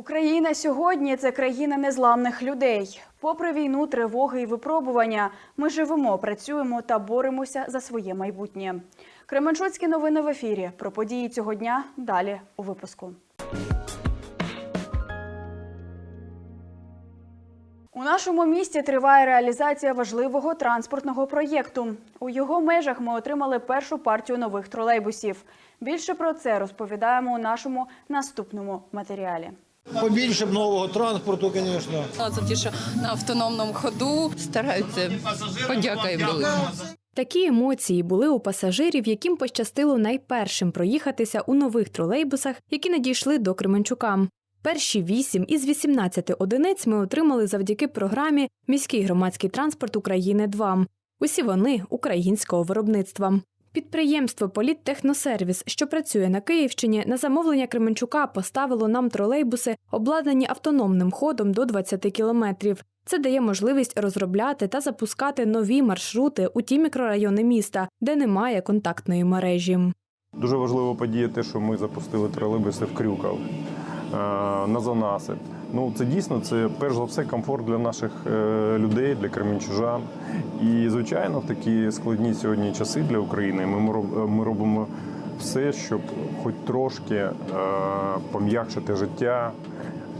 Україна сьогодні це країна незламних людей. Попри війну, тривоги і випробування, ми живемо, працюємо та боремося за своє майбутнє. Кременчуцькі новини в ефірі. Про події цього дня далі у випуску. У нашому місті триває реалізація важливого транспортного проєкту. У його межах ми отримали першу партію нових тролейбусів. Більше про це розповідаємо у нашому наступному матеріалі. Побільше б нового транспорту, звісно. Це ті, що на автономному ходу стараються. Подяка їм велика. Такі емоції були у пасажирів, яким пощастило найпершим проїхатися у нових тролейбусах, які надійшли до Кременчука. Перші вісім із 18 одиниць ми отримали завдяки програмі Міський громадський транспорт України 2 Усі вони українського виробництва. Підприємство Політтехносервіс, що працює на Київщині, на замовлення Кременчука поставило нам тролейбуси, обладнані автономним ходом до 20 кілометрів. Це дає можливість розробляти та запускати нові маршрути у ті мікрорайони міста, де немає контактної мережі. Дуже важлива подія те, що ми запустили тролейбуси в Крюков е, на Занасип. Ну це дійсно це перш за все комфорт для наших е, людей, для кремінчужан. І звичайно, в такі складні сьогодні часи для України ми ми робимо все, щоб хоч трошки е, пом'якшити життя,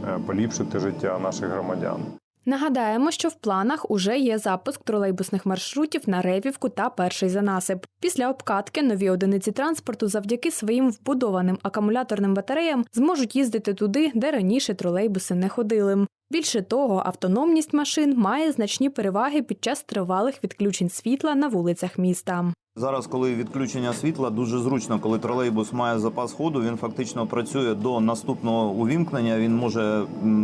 е, поліпшити життя наших громадян. Нагадаємо, що в планах уже є запуск тролейбусних маршрутів на Ревівку та перший занасип. Після обкатки нові одиниці транспорту завдяки своїм вбудованим акумуляторним батареям зможуть їздити туди, де раніше тролейбуси не ходили. Більше того, автономність машин має значні переваги під час тривалих відключень світла на вулицях міста. Зараз, коли відключення світла, дуже зручно, коли тролейбус має запас ходу, він фактично працює до наступного увімкнення. Він може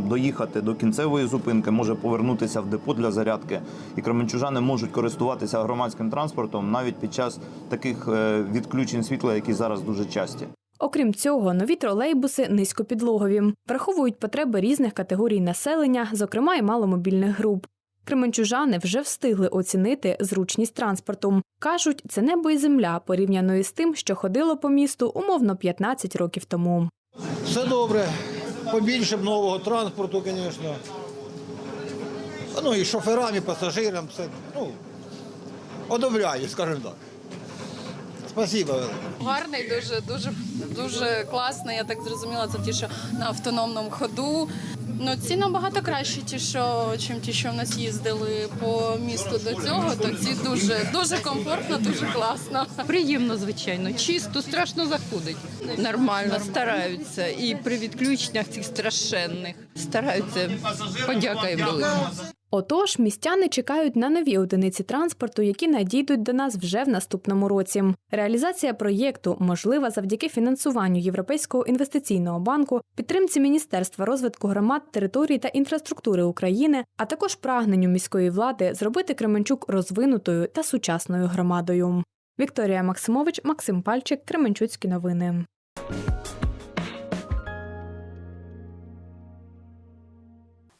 доїхати до кінцевої зупинки, може повернутися в депо для зарядки. І кременчужани можуть користуватися громадським транспортом навіть під час таких е, відключень світла, які зараз дуже часті. Окрім цього, нові тролейбуси низькопідлогові, враховують потреби різних категорій населення, зокрема й маломобільних груп. Кременчужани вже встигли оцінити зручність транспорту. Кажуть, це небо і земля порівняно із тим, що ходило по місту умовно 15 років тому. Все добре. Побільше б нового транспорту, звісно. Ну і шоферам, і пасажирам все. Ну, одобряю, скажімо так. Спасибо велике. Гарний, дуже, дуже, дуже класний. Я так зрозуміла, це ті, що на автономному ходу. Ну, ці набагато кращі, ті, що, чим ті, що в нас їздили по місту до цього, то ці дуже, дуже комфортно, дуже класно. Приємно, звичайно, чисто, страшно заходить. Нормально, стараються. І при відключеннях цих страшенних стараються. Подяка їм велика. Отож, містяни чекають на нові одиниці транспорту, які надійдуть до нас вже в наступному році. Реалізація проєкту можлива завдяки фінансуванню Європейського інвестиційного банку, підтримці Міністерства розвитку громад, територій та інфраструктури України, а також прагненню міської влади зробити Кременчук розвинутою та сучасною громадою. Вікторія Максимович, Максим Пальчик, Кременчуцькі новини.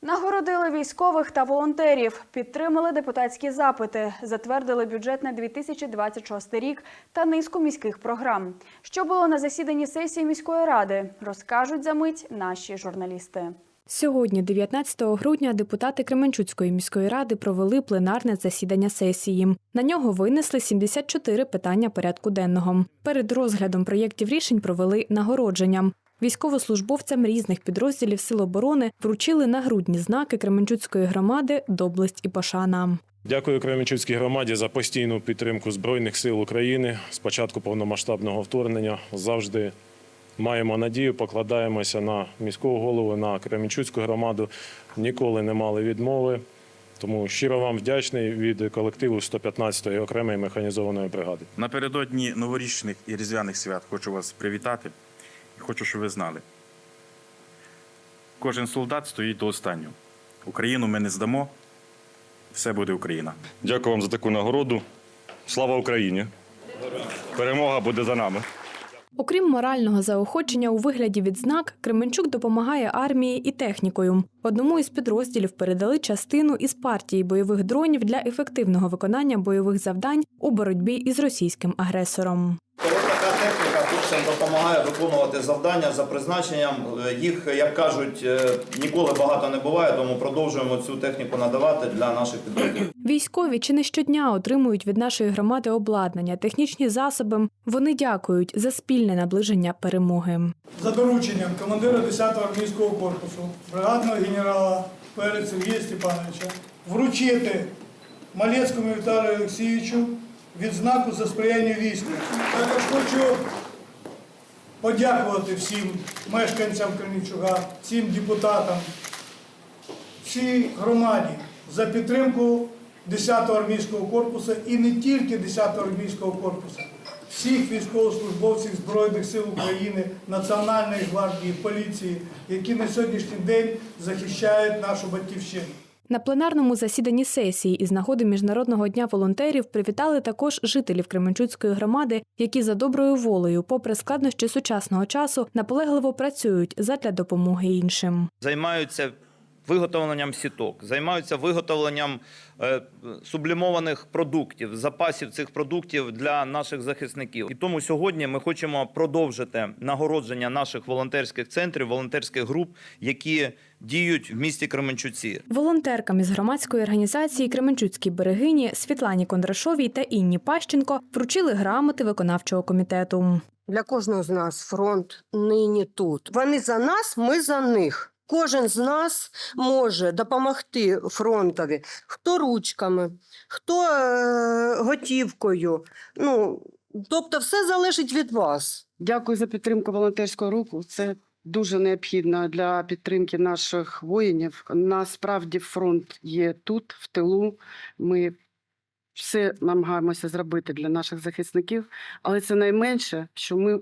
Нагородили військових та волонтерів, підтримали депутатські запити, затвердили бюджет на 2026 рік та низку міських програм. Що було на засіданні сесії міської ради, розкажуть за мить наші журналісти. Сьогодні, 19 грудня, депутати Кременчуцької міської ради провели пленарне засідання сесії. На нього винесли 74 питання порядку денного. Перед розглядом проєктів рішень провели нагородження. Військовослужбовцям різних підрозділів Сил оборони вручили нагрудні знаки Кременчуцької громади Доблесть і пошана. Дякую Кременчуцькій громаді за постійну підтримку Збройних сил України з початку повномасштабного вторгнення. Завжди маємо надію, покладаємося на міського голову, на Кременчуцьку громаду. Ніколи не мали відмови. Тому щиро вам вдячний від колективу 115-ї окремої механізованої бригади. Напередодні новорічних і різдвяних свят хочу вас привітати і хочу, щоб ви знали. Кожен солдат стоїть до останнього. Україну ми не здамо. Все буде Україна. Дякую вам за таку нагороду. Слава Україні! Перемога буде за нами. Окрім морального заохочення у вигляді відзнак, Кременчук допомагає армії і технікою. Одному із підрозділів передали частину із партії бойових дронів для ефективного виконання бойових завдань у боротьбі із російським агресором. Коли така техніка тут все хлопцям допомагає виконувати завдання за призначенням. Е, Їх, як кажуть, е, ніколи багато не буває, тому продовжуємо цю техніку надавати для наших підрозділів. Військові чи не щодня отримують від нашої громади обладнання, технічні засоби. Вони дякують за спільне наближення перемоги. за дорученням командира 10-го армійського корпусу, бригадного генерала Перець Сергія Степановича, вручити Малецькому Віталію Олексійовичу відзнаку за сприяння війську. Також хочу подякувати всім мешканцям Кременчуга, всім депутатам, всій громаді за підтримку 10-го армійського корпусу і не тільки 10-го армійського корпусу, всіх військовослужбовців Збройних сил України, Національної гвардії, поліції, які на сьогоднішній день захищають нашу батьківщину. На пленарному засіданні сесії із нагоди Міжнародного дня волонтерів привітали також жителів Кременчуцької громади, які за доброю волею, попри складнощі сучасного часу, наполегливо працюють задля допомоги іншим. Займаються виготовленням сіток, займаються виготовленням е, сублімованих продуктів, запасів цих продуктів для наших захисників. І тому сьогодні ми хочемо продовжити нагородження наших волонтерських центрів, волонтерських груп, які діють в місті Кременчуці. Волонтеркам із громадської організації Кременчуцькі берегині Світлані Кондрашовій та Інні Пащенко вручили грамоти виконавчого комітету. Для кожного з нас фронт нині тут. Вони за нас, ми за них. Кожен з нас може допомогти фронтові, хто ручками, хто е, готівкою. Ну, тобто, все залежить від вас. Дякую за підтримку волонтерського руху. Це дуже необхідно для підтримки наших воїнів. Насправді фронт є тут, в тилу. Ми все намагаємося зробити для наших захисників, але це найменше, що ми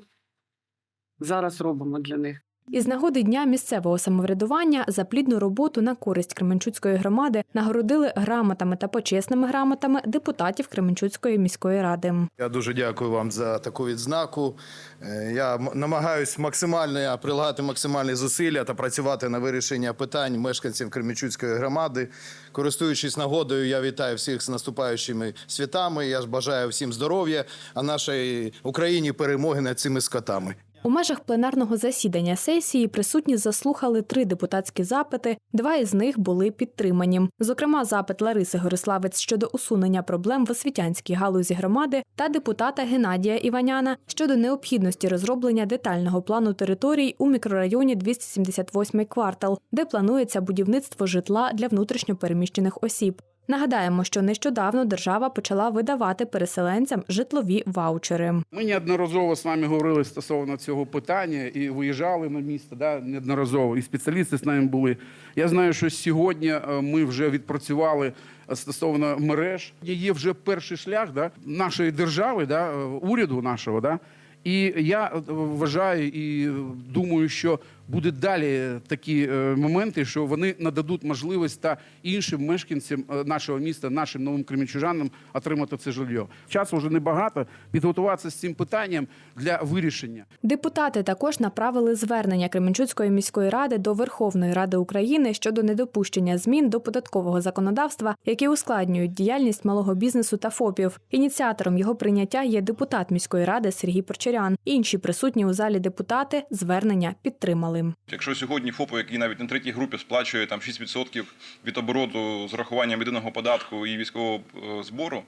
зараз робимо для них. Із нагоди дня місцевого самоврядування за плідну роботу на користь Кременчуцької громади нагородили грамотами та почесними грамотами депутатів Кременчуцької міської ради. Я дуже дякую вам за таку відзнаку. Е, Я намагаюсь максимально прилагати максимальні зусилля та працювати на вирішення питань мешканців Кремічуцької громади. Користуючись нагодою, я вітаю всіх з наступаючими святами. Я ж бажаю всім здоров'я, а нашій Україні перемоги над цими скотами. У межах пленарного засідання сесії присутні заслухали три депутатські запити. Два із них були підтримані. Зокрема, запит Лариси Гориславець щодо усунення проблем в освітянській галузі громади та депутата Геннадія Іваняна щодо необхідності розроблення детального плану територій у мікрорайоні 278 квартал, де планується будівництво житла для внутрішньопереміщених осіб. Нагадаємо, що нещодавно держава почала видавати переселенцям житлові ваучери. Ми неодноразово з вами говорили стосовно цього питання і виїжджали на місто да, неодноразово, і спеціалісти з нами були. Я знаю, що сьогодні е, ми вже відпрацювали стосовно мереж. Є вже перший шлях да, нашої держави, да, е, уряду нашого. Да, і я е, вважаю і думаю, що буде далі такі е, моменти, що вони нададуть можливість та іншим мешканцям е, нашого міста, нашим новим кремінчужанам отримати це жилье. Часу вже небагато підготуватися з цим питанням для вирішення. Депутати також направили звернення Кременчуцької міської ради до Верховної Ради України щодо недопущення змін до податкового законодавства, які ускладнюють діяльність малого бізнесу та ФОПів. Ініціатором його прийняття є депутат міської ради Сергій Порчарян. Інші присутні у залі депутати звернення підтримали. Якщо сьогодні ФОПу, який навіть на третій групі сплачує там 6% від обороту з рахуванням єдиного податку і військового е, збору,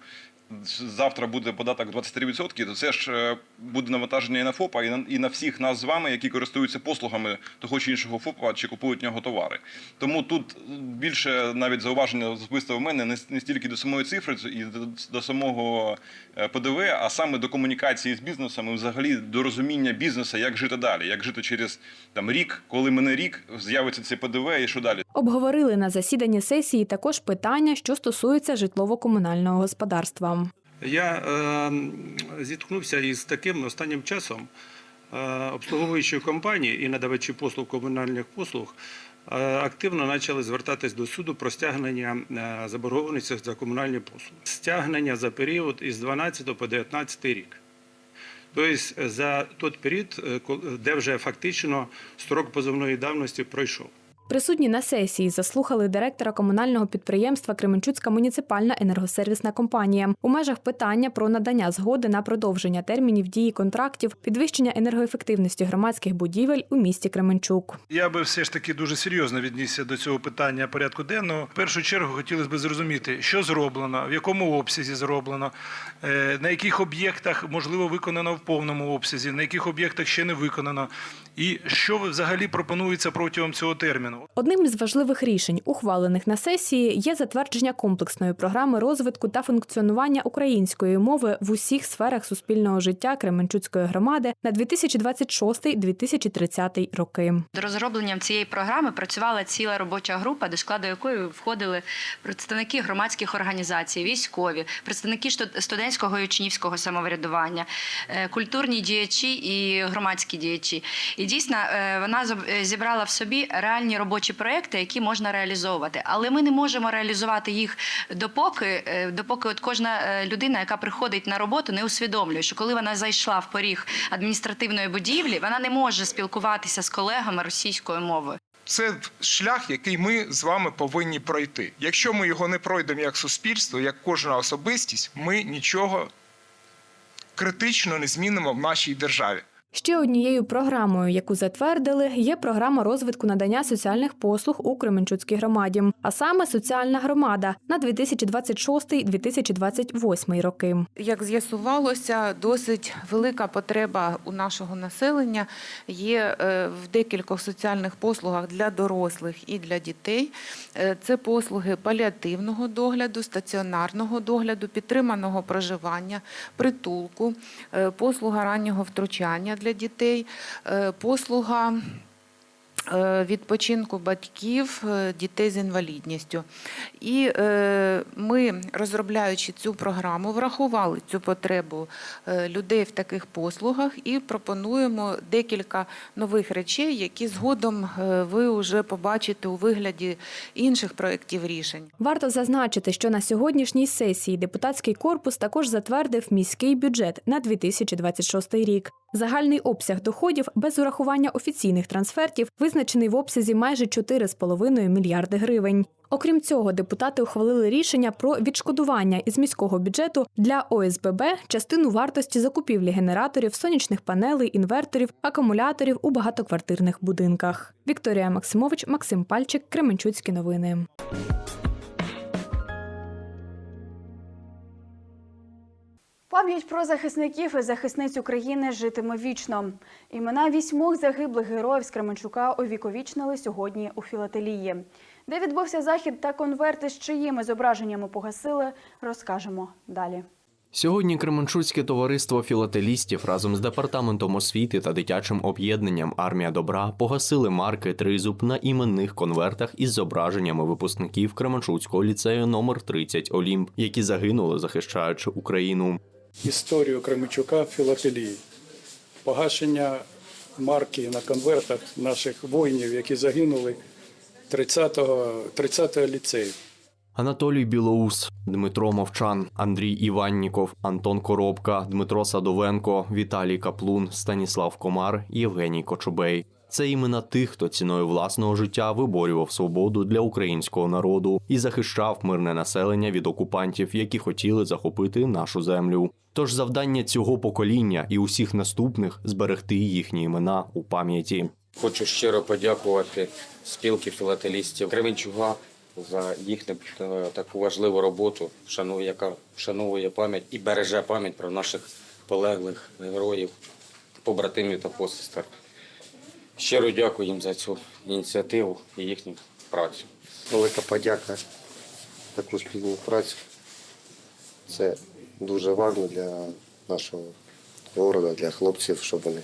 завтра буде податок 23%, то це ж е, буде навантаження і на ФОПа, і на, і на всіх нас з вами, які користуються послугами того чи іншого ФОПа чи купують в нього товари. Тому тут більше навіть зауваження особисто в мене не, не стільки до самої цифри і до, до самого е, ПДВ, а саме до комунікації з бізнесом і взагалі до розуміння бізнесу, як жити далі, як жити через там рік, коли мене рік, з'явиться цей ПДВ і що далі. Обговорили на засіданні сесії також питання, що стосуються житлово-комунального господарства. Я е, зіткнувся із таким останнім часом. Е, обслуговуючі компанії і надавачі послуг комунальних послуг е, активно почали звертатись до суду про стягнення е, заборгованості за комунальні послуги. Стягнення за період із 12 по 19 рік. Тобто за той період, е, де вже фактично строк позовної давності пройшов. Присутні на сесії заслухали директора комунального підприємства Кременчуцька муніципальна енергосервісна компанія у межах питання про надання згоди на продовження термінів дії контрактів, підвищення енергоефективності громадських будівель у місті Кременчук. Я би все ж таки дуже серйозно віднісся до цього питання порядку денного. В першу чергу хотілося б зрозуміти, що зроблено, в якому обсязі зроблено, е, на яких об'єктах можливо виконано в повному обсязі, на яких об'єктах ще не виконано, і що ви взагалі пропонується протягом цього терміну. Одним із важливих рішень, ухвалених на сесії, є затвердження комплексної програми розвитку та функціонування української мови в усіх сферах суспільного життя Кременчуцької громади на 2026-2030 роки. До розробленням цієї програми працювала ціла робоча група, до складу якої входили представники громадських організацій, військові, представники студентського і учнівського самоврядування, е, культурні діячі і громадські діячі. І дійсно е, вона е, зібрала в собі реальні робочі проекти, які можна реалізовувати. Але ми не можемо реалізувати їх допоки, е, допоки от кожна людина, яка приходить на роботу, не усвідомлює, що коли вона зайшла в поріг адміністративної будівлі, вона не може спілкуватися з колегами російською мовою. Це шлях, який ми з вами повинні пройти. Якщо ми його не пройдемо як суспільство, як кожна особистість, ми нічого критично не змінимо в нашій державі. Ще однією програмою, яку затвердили, є програма розвитку надання соціальних послуг у Кременчуцькій громаді, а саме соціальна громада на 2026-2028 роки. Як з'ясувалося, досить велика потреба у нашого населення є е, в декількох соціальних послугах для дорослих і для дітей. Е, Це послуги паліативного догляду, стаціонарного догляду, підтриманого проживання, притулку, е, послуга раннього втручання для дітей, е, послуга е, відпочинку батьків е, дітей з інвалідністю. І ми, розробляючи цю програму, врахували цю потребу людей в таких послугах і пропонуємо декілька нових речей, які згодом ви вже побачите у вигляді інших проєктів рішень. Варто зазначити, що на сьогоднішній сесії депутатський корпус також затвердив міський бюджет на 2026 рік. Загальний обсяг доходів без урахування офіційних трансфертів визначений в обсязі майже 4,5 мільярди гривень. Окрім цього, депутати ухвалили рішення про відшкодування із міського бюджету для ОСББ частину вартості закупівлі генераторів, сонячних панелей, інверторів, акумуляторів у багатоквартирних будинках. Вікторія Максимович, Максим Пальчик, Кременчуцькі новини. Пам'ять про захисників і захисниць України житиме вічно. Імена вісьмох загиблих героїв з Кременчука увіковічнили сьогодні у філателії. Де відбувся захід та конверти з чиїми зображеннями погасили, розкажемо далі. Сьогодні Кременчуцьке товариство філателістів разом з департаментом освіти та дитячим об'єднанням Армія добра погасили марки Тризуб на іменних конвертах із зображеннями випускників Кременчуцького ліцею номер 30 Олімп, які загинули, захищаючи Україну. Історію Кременчука філателії, погашення марки на конвертах наших воїнів, які загинули 30-го 30-го ліцею. Анатолій Білоус, Дмитро Мовчан, Андрій Іванніков, Антон Коробка, Дмитро Садовенко, Віталій Каплун, Станіслав Комар, Євгеній Кочубей. Це імена тих, хто ціною власного життя виборював свободу для українського народу і захищав мирне населення від окупантів, які хотіли захопити нашу землю. Тож завдання цього покоління і усіх наступних зберегти їхні імена у пам'яті. Хочу щиро подякувати спілки філателістів Кременчуга за їхню е, таку важливу роботу, яка вшановує пам'ять і береже пам'ять про наших полеглих героїв, побратимів та посестер. Щиро дякую їм за цю ініціативу і їхню працю. Велика подяка за таку спільну працю. Це дуже важливо для нашого города, для хлопців, щоб вони.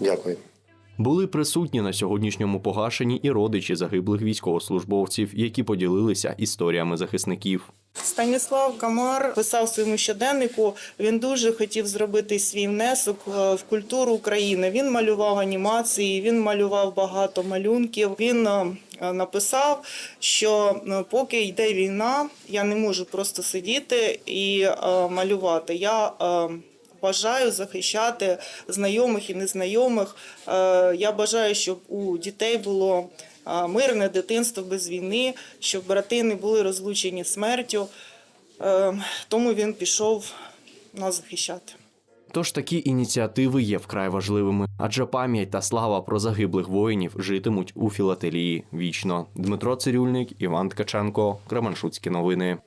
Дякую. Були присутні на сьогоднішньому погашенні і родичі загиблих військовослужбовців, які поділилися історіями захисників. Станіслав Камар писав своєму щоденнику. Він дуже хотів зробити свій внесок е, в культуру України. Він малював анімації, він малював багато малюнків. Він е, написав, що е, поки йде війна, я не можу просто сидіти і е, малювати. Я е, бажаю захищати знайомих і незнайомих. Е, Я бажаю, щоб у дітей було е, мирне дитинство без війни, щоб брати не були розлучені смертю. Е, Тому він пішов нас захищати. Тож такі ініціативи є вкрай важливими, адже пам'ять та слава про загиблих воїнів житимуть у філателії вічно. Дмитро Цирюльник, Іван Ткаченко, Кременшуцькі новини.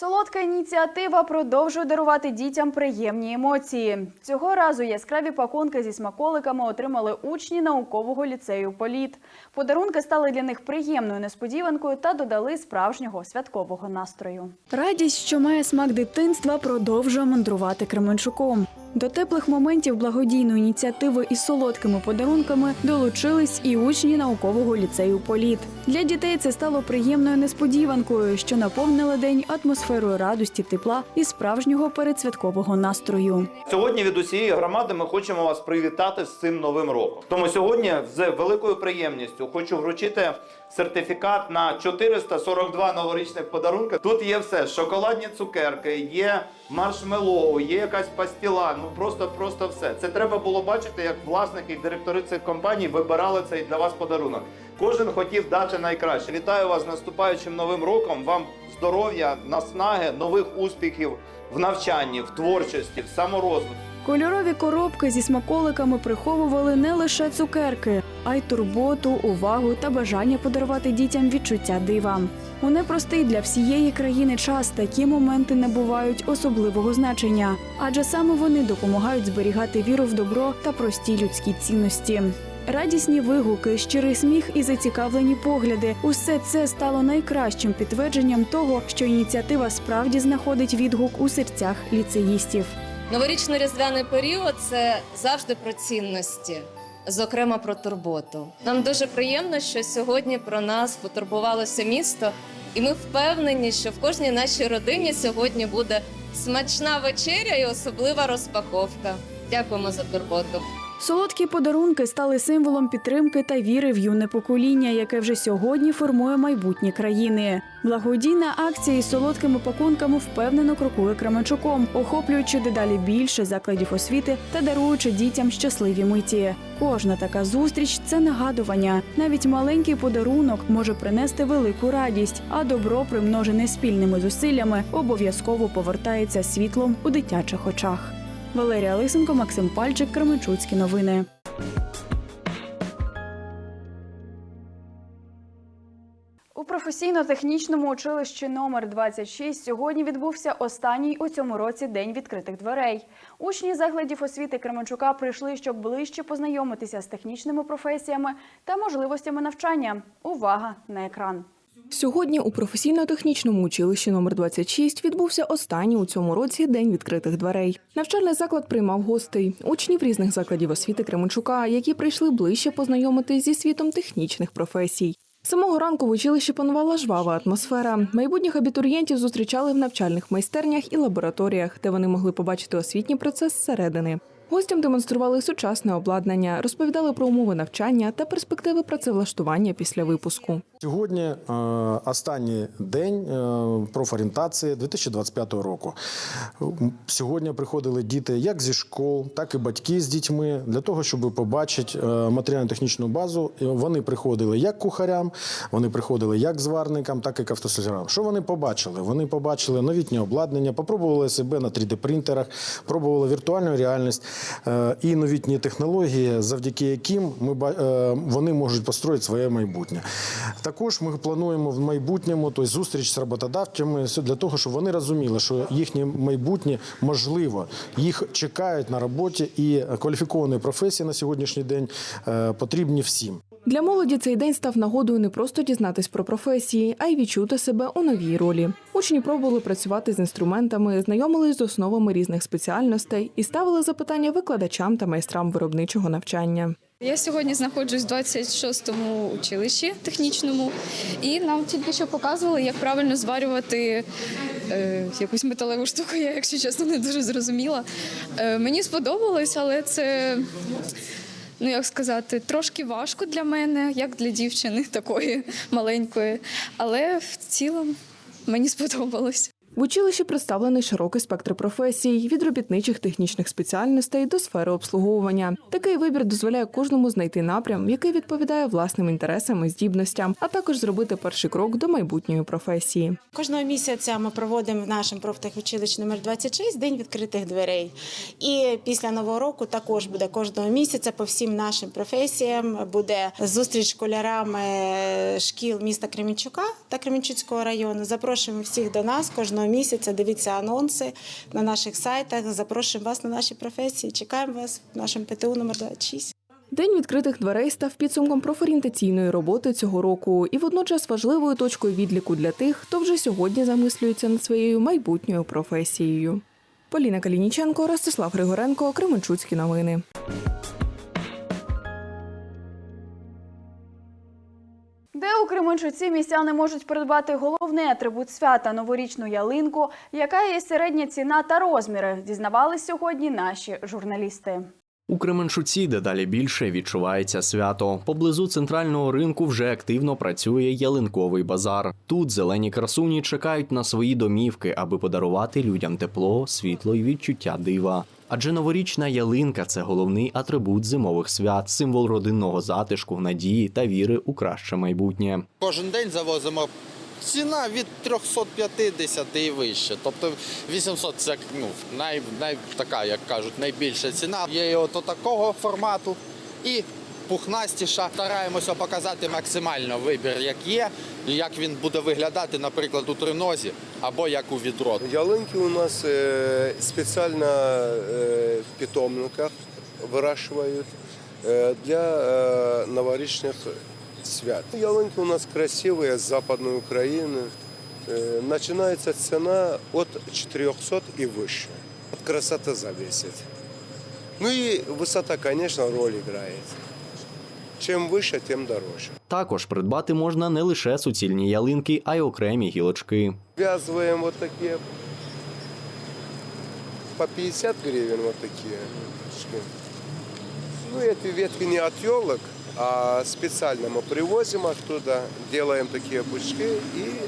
Солодка ініціатива продовжує дарувати дітям приємні емоції. Цього разу яскраві пакунки зі смаколиками отримали учні наукового ліцею Політ. Подарунки стали для них приємною несподіванкою та додали справжнього святкового настрою. Радість, що має смак дитинства, продовжує мандрувати Кременчуком. До теплих моментів благодійної ініціативи із солодкими подарунками долучились і учні наукового ліцею Політ. Для дітей це стало приємною несподіванкою, що наповнили день атмосферою радості, тепла і справжнього передсвяткового настрою. Сьогодні від усієї громади ми хочемо вас привітати з цим новим роком. Тому сьогодні з великою приємністю хочу вручити сертифікат на 442 новорічних подарунки. Тут є все: шоколадні цукерки, є маршмеллоу, є якась пастіла. Просто просто все. Це треба було бачити, як власники і директори цих компаній вибирали цей для вас подарунок. Кожен хотів дати найкраще. Вітаю вас з наступаючим новим роком. Вам здоров'я, наснаги, нових успіхів в навчанні, в творчості, в саморозвитку. Кольорові коробки зі смаколиками приховували не лише цукерки, а й турботу, увагу та бажання подарувати дітям відчуття дива. У непростий для всієї країни час такі моменти набувають особливого значення, адже саме вони допомагають зберігати віру в добро та прості людські цінності. Радісні вигуки, щирий сміх і зацікавлені погляди усе це стало найкращим підтвердженням того, що ініціатива справді знаходить відгук у серцях ліцеїстів. Новорічно-різдвяний період це завжди про цінності, зокрема про турботу. Нам дуже приємно, що сьогодні про нас потурбувалося місто, і ми впевнені, що в кожній нашій родині сьогодні буде смачна вечеря і особлива розпаковка. Дякуємо за турботу. Солодкі подарунки стали символом підтримки та віри в юне покоління, яке вже сьогодні формує майбутнє країни. Благодійна акція із солодкими пакунками впевнено крокує Кременчуком, охоплюючи дедалі більше закладів освіти та даруючи дітям щасливі миті. Кожна така зустріч це нагадування. Навіть маленький подарунок може принести велику радість, а добро, примножене спільними зусиллями, обов'язково повертається світлом у дитячих очах. Валерія Лисенко, Максим Пальчик, Кременчуцькі новини. У професійно-технічному училищі номер 26 сьогодні відбувся останній у цьому році день відкритих дверей. Учні закладів освіти Кременчука прийшли, щоб ближче познайомитися з технічними професіями та можливостями навчання. Увага на екран. Сьогодні у професійно-технічному училищі номер 26 відбувся останній у цьому році день відкритих дверей. Навчальний заклад приймав гостей, учнів різних закладів освіти Кременчука, які прийшли ближче познайомитись зі світом технічних професій. Самого ранку в училищі панувала жвава атмосфера. Майбутніх абітурієнтів зустрічали в навчальних майстернях і лабораторіях, де вони могли побачити освітній процес зсередини. Гостям демонстрували сучасне обладнання, розповідали про умови навчання та перспективи працевлаштування після випуску. Сьогодні е, останній день е, профорієнтації 2025 року. Сьогодні приходили діти як зі школ, так і батьки з дітьми для того, щоб побачити е, матеріально-технічну базу. Вони приходили як кухарям, вони приходили як зварникам, так і автослюсарям. Що вони побачили? Вони побачили новітнє обладнання, попробували себе на 3D-принтерах, пробували віртуальну реальність і новітні технології, завдяки яким ми е, вони можуть построїти своє майбутнє. Також ми плануємо в майбутньому тобто зустріч з роботодавцями для того, щоб вони розуміли, що їхнє майбутнє можливо, їх чекають на роботі, і кваліфіковані професії на сьогоднішній день е, потрібні всім. Для молоді цей день став нагодою не просто дізнатись про професії, а й відчути себе у новій ролі. Учні пробували працювати з інструментами, знайомились з основами різних спеціальностей і ставили запитання викладачам та майстрам виробничого навчання. Я сьогодні знаходжусь в 26-му училищі технічному, і нам тільки що показували, як правильно зварювати е, якусь металеву штуку. Я, якщо чесно, не дуже зрозуміла. Е, мені сподобалось, але це. Ну, як сказати, трошки важко для мене, як для дівчини такої маленької. Але в цілому Мені сподобалось. В училищі представлений широкий спектр професій від робітничих технічних спеціальностей до сфери обслуговування. Такий вибір дозволяє кожному знайти напрям, який відповідає власним інтересам і здібностям, а також зробити перший крок до майбутньої професії. Кожного місяця ми проводимо в нашому профтехучилищі номер 26 день відкритих дверей. І після нового року також буде кожного місяця по всім нашим професіям буде зустріч школярами шкіл міста Кременчука та Кременчуцького району. Запрошуємо всіх до нас кожного місяця. Дивіться анонси на наших сайтах. Запрошуємо вас на наші професії. Чекаємо вас в нашому ПТУ номер 26. День відкритих дверей став підсумком профорієнтаційної роботи цього року і водночас важливою точкою відліку для тих, хто вже сьогодні замислюється над своєю майбутньою професією. Поліна Калініченко, Ростислав Григоренко, Кременчуцькі новини. Де у Кременчуці містяни можуть придбати головний атрибут свята новорічну ялинку, яка є середня ціна та розміри, дізнавались сьогодні наші журналісти. У Кременчуці дедалі більше відчувається свято. Поблизу центрального ринку вже активно працює ялинковий базар. Тут зелені красуні чекають на свої домівки, аби подарувати людям тепло, світло і відчуття дива. Адже новорічна ялинка це головний атрибут зимових свят, символ родинного затишку, надії та віри у краще майбутнє. Кожен день завозимо. Ціна від 350 і вище. Тобто 800 це ну, най, най, така, як кажуть, найбільша ціна. Є і от такого формату і пухнастіша. Стараємося показати максимально вибір, як є, і як він буде виглядати, наприклад, у тринозі або як у відро. Ялинки у нас э, специально э, в питомниках выращивают э, для э, новорічных свят. Ялинки у нас красивые, с западной Украины. Э, начинается цена от 400 и выше. От красоты зависит. Ну и высота, конечно, роль играет. Чем выше, тем дороже. Також придбати можна не лише суцільні ялинки, а й окремі гілочки. Связываем вот такие по 50 гривен вот такие. штуки. Ну, эти ветки не от елок, а специально мы привозим оттуда, делаем такие пучки, и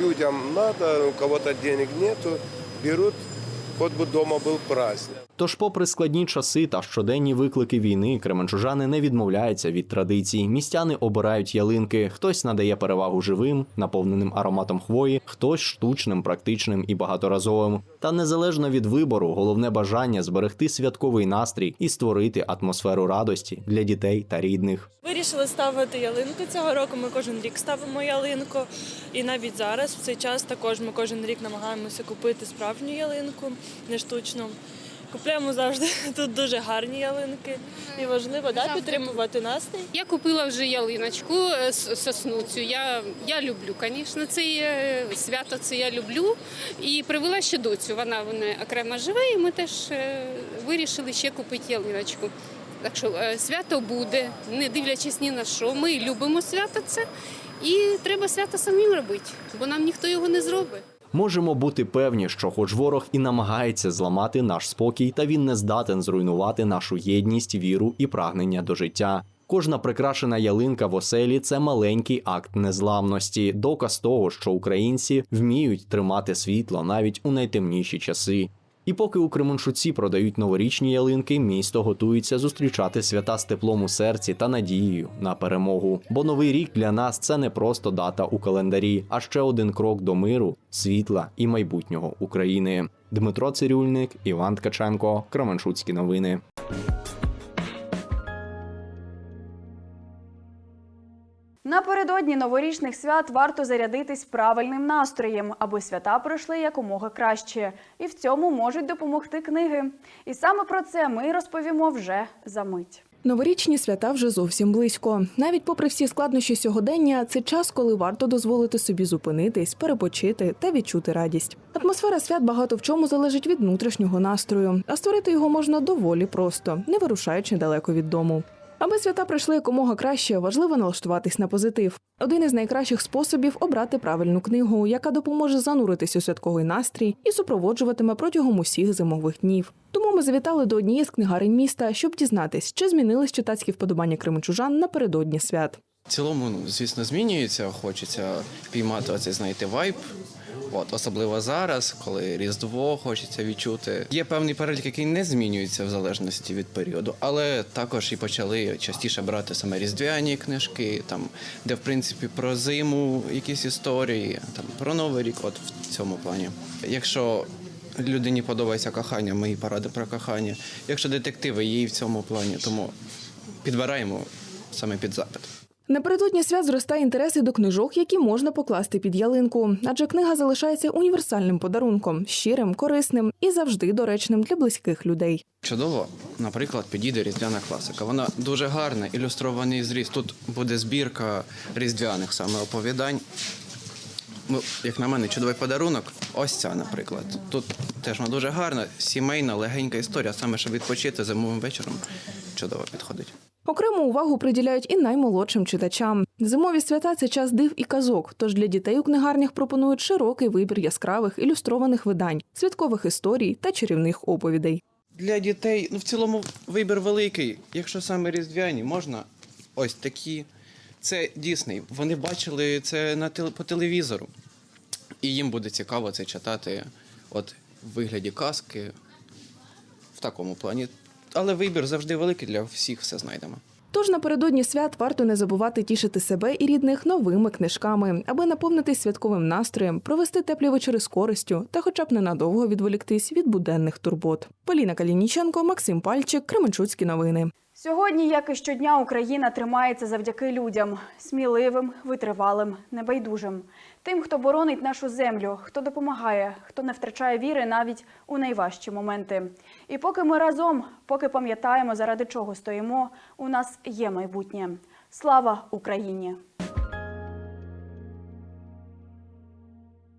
людям надо, у кого-то денег нету, берут, хоть бы дома был праздник. Тож, попри складні часи та щоденні виклики війни, кременчужани не відмовляються від традицій. Містяни обирають ялинки. Хтось надає перевагу живим, наповненим ароматом хвої, хтось штучним, практичним і багаторазовим. Та незалежно від вибору, головне бажання зберегти святковий настрій і створити атмосферу радості для дітей та рідних. Вирішили ставити ялинку цього року. Ми кожен рік ставимо ялинку. І навіть зараз, в цей час, також ми кожен рік намагаємося купити справжню ялинку, не штучну. Купуємо завжди тут дуже гарні ялинки. І важливо да, підтримувати настрій. Я купила вже ялиночку е, сосну цю. Я, я люблю, звісно, це е, свято це я люблю. І привела ще доцю. Вона, вона окремо живе, і ми теж е, вирішили ще купити ялиночку. Так що свято буде, не дивлячись ні на що. Ми любимо свято це, і треба свято самим робити, бо нам ніхто його не зробить. Можемо бути певні, що, хоч ворог і намагається зламати наш спокій, та він не здатен зруйнувати нашу єдність, віру і прагнення до життя. Кожна прикрашена ялинка в оселі це маленький акт незламності, доказ того, що українці вміють тримати світло навіть у найтемніші часи. І поки у Кременчуці продають новорічні ялинки, місто готується зустрічати свята з теплом у серці та надією на перемогу. Бо новий рік для нас це не просто дата у календарі, а ще один крок до миру, світла і майбутнього України. Дмитро Цирюльник, Іван Ткаченко, Кременчуцькі новини. Напередодні новорічних свят варто зарядитись правильним настроєм, аби свята пройшли якомога краще. І в цьому можуть допомогти книги. І саме про це ми розповімо вже за мить. Новорічні свята вже зовсім близько. Навіть попри всі складнощі сьогодення, це час, коли варто дозволити собі зупинитись, перепочити та відчути радість. Атмосфера свят багато в чому залежить від внутрішнього настрою, а створити його можна доволі просто, не вирушаючи далеко від дому. Аби свята пройшли якомога краще, важливо налаштуватись на позитив. Один із найкращих способів обрати правильну книгу, яка допоможе зануритись у святковий настрій і супроводжуватиме протягом усіх зимових днів. Тому ми завітали до однієї з книгарень міста, щоб дізнатись, чи змінились читацькі вподобання кременчужан напередодні свят. В цілому, ну, звісно, змінюється. Хочеться піймати оцей, знаєте, вайб От особливо зараз, коли Різдво хочеться відчути. Є певний перелік, який не змінюється в залежності від періоду, але також і почали частіше брати саме різдвяні книжки, там де в принципі про зиму якісь історії, там про новий рік. От в цьому плані. Якщо людині подобається кохання, мої поради про кохання. Якщо детективи, їй в цьому плані, тому підбираємо саме під запит. Напередодні свят зростає інтерес і до книжок, які можна покласти під ялинку, адже книга залишається універсальним подарунком, щирим, корисним і завжди доречним для близьких людей. Чудово, наприклад, підійде різдвяна класика. Вона дуже гарна, ілюстрований зріз. Тут буде збірка різдвяних саме оповідань. Ну, як на мене, чудовий подарунок. Ось ця, наприклад. Тут теж вона дуже гарна, сімейна, легенька історія, саме щоб відпочити зимовим вечором. Чудово підходить. Окрему увагу приділяють і наймолодшим читачам. Зимові свята це час див і казок. Тож для дітей у книгарнях пропонують широкий вибір яскравих ілюстрованих видань, святкових історій та чарівних оповідей. Для дітей, ну в цілому вибір великий. Якщо саме різдвяні, можна ось такі. Це Дісней. Вони бачили це на по телевізору. І їм буде цікаво це читати от в вигляді казки в такому плані. Але вибір завжди великий для всіх, все знайдемо. Тож напередодні свят варто не забувати тішити себе і рідних новими книжками, аби наповнитись святковим настроєм, провести теплі вечори з користю та, хоча б ненадовго відволіктись від буденних турбот. Поліна Калініченко, Максим Пальчик, Кременчуцькі новини. Сьогодні, як і щодня, Україна тримається завдяки людям сміливим, витривалим, небайдужим. Тим, хто боронить нашу землю, хто допомагає, хто не втрачає віри навіть у найважчі моменти. І поки ми разом, поки пам'ятаємо, заради чого стоїмо, у нас є майбутнє. Слава Україні!